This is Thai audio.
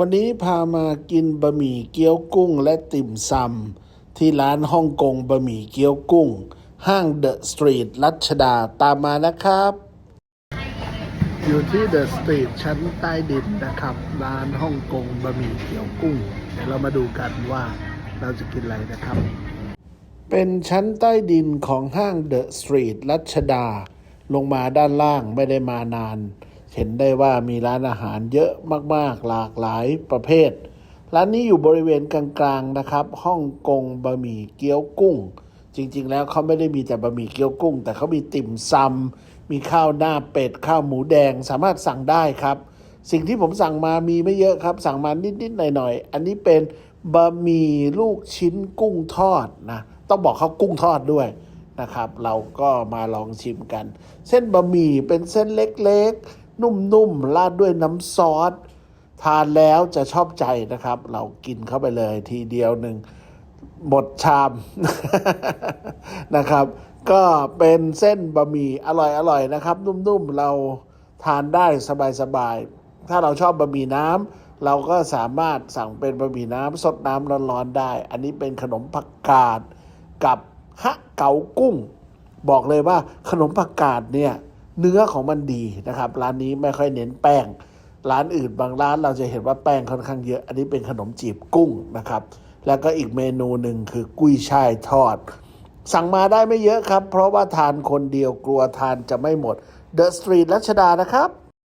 วันนี้พามากินบะหมี่เกี๊ยวกุ้งและติ่มซำที่ร้านฮ่องกงบะหมี่เกี๊ยวกุ้ง ห้างเดอะสตรีทรัชดาตามมานะครับ อยู่ที่เดอะสตรีทชั้นใต้ดินนะครับ ร้านฮ่องกงบะหมี่เกี๊ยวกุ้งเดี๋ยวเรามาดูกันว่าเราจะกินอะไรนะครับ เป็นชั้นใต้ดินของห้างเดอะสตรีทรัชดา ลงมาด้านล่างไม่ได้มานาน เห็นได้ว่ามีร้านอาหารเยอะมากๆ หลากหลายประเภท ร้านนี้อยู่บริเวณกลางๆนะครับฮ่องกงบะหมี่เกี๊ยวกุ้ง จริง ๆ แล้วเขาไม่ได้มีแต่บะหมี่เกี๊ยวกุ้ง แต่เขามีติ่มซำมีข้าวหน้าเป็ดข้าวหมูแดงสามารถสั่งได้ครับ สิ่งที่ผมสั่งมามีไม่เยอะครับ สั่งมานิดๆหน่อยๆอันนี้เป็นบะหมี่ลูกชิ้นกุ้งทอดนะต้องบอกเขากุ้งทอดด้วยนะครับ เราก็มาลองชิมกัน เส้นบะหมี่เป็นเส้นเล็กๆ นุ่มๆราดด้วยน้ำซอส ทานแล้วจะชอบใจนะครับ เรากินเข้าไปเลยทีเดียวหนึ่งหมดชามนะครับ ก็เป็นเส้นบะหมี่อร่อยๆนะครับ นุ่มๆเราทานได้สบายๆถ้าเราชอบบะหมี่น้ำเราก็สามารถสั่งเป็นบะหมี่น้ำสดน้ำร้อนๆได้ อันนี้เป็นขนมผักกาดกับฮะเก๋ากุ้ง บอกเลยว่าขนมผักกาดเนี่ย เนื้อของมันดีนะครับ ร้านนี้ไม่ค่อยเน้นแป้ง ร้านอื่นบางร้านเราจะเห็นว่าแป้งค่อนข้างเยอะ อันนี้เป็นขนมจีบกุ้งนะครับ แล้วก็อีกเมนูหนึ่งคือกุ้ยช่ายทอด สั่งมาได้ไม่เยอะครับ เพราะว่าทานคนเดียวกลัวทานจะไม่หมดเดอะสตรีทรัชดานะครับ